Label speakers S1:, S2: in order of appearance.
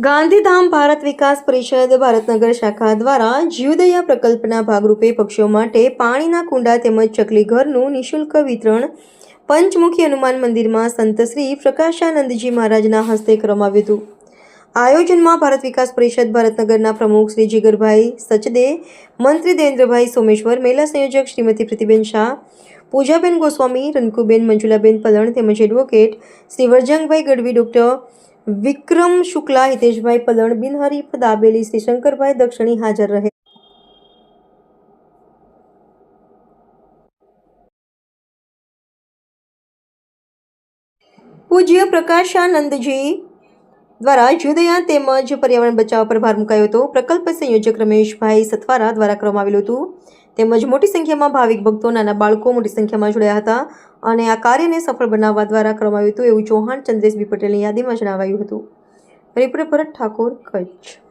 S1: ગાંધીધામ ભારત વિકાસ પરિષદ ભારતનગર શાખા દ્વારા જીવદયા પ્રકલ્પના ભાગરૂપે પક્ષીઓ માટે પાણીના કુંડા તેમજ ચકલી ઘરનું નિઃશુલ્ક વિતરણ પંચમુખી હનુમાન મંદિરમાં સંત શ્રી પ્રકાશાનંદજી મહારાજના હસ્તે કરવામાં આવ્યું હતું. આયોજનમાં ભારત વિકાસ પરિષદ ભારતનગરના પ્રમુખ શ્રી જીગરભાઈ સચદે, મંત્રી દેવેન્દ્રભાઈ સોમેશ્વર, મહિલા સંયોજક શ્રીમતી પ્રતિબેન શાહ, પૂજાબેન ગોસ્વામી, રનકુબેન મંજુલાબેન પલણ તેમજ એડવોકેટ શ્રી વરજંગભાઈ ગઢવી, ડૉક્ટર વિક્રમ શુક્લા, હિતેશભાઈ પલણ બિનહરીફ દાબેલી શ્રી શંકરભાઈ દક્ષિણી હાજર રહે. પૂજ્ય પ્રકાશાનંદજી દ્વારા જુદયા તેમજ પર્યાવરણ બચાવ પર ભાર મુકાયો હતો. પ્રકલ્પ સંયોજક રમેશભાઈ સથવારા દ્વારા કરવામાં આવેલું હતું. તેમજ મોટી સંખ્યામાં ભાવિક ભક્તો, નાના બાળકો મોટી સંખ્યામાં જોડાયા હતા અને આ કાર્યને સફળ બનાવવા દ્વારા કરવામાં આવ્યું હતું એવું ચૌહાણ ચંદ્રેશભાઈ પટેલની યાદીમાં જણાવાયું હતું. રિપોર્ટર ભરત ઠાકોર કચ્છ.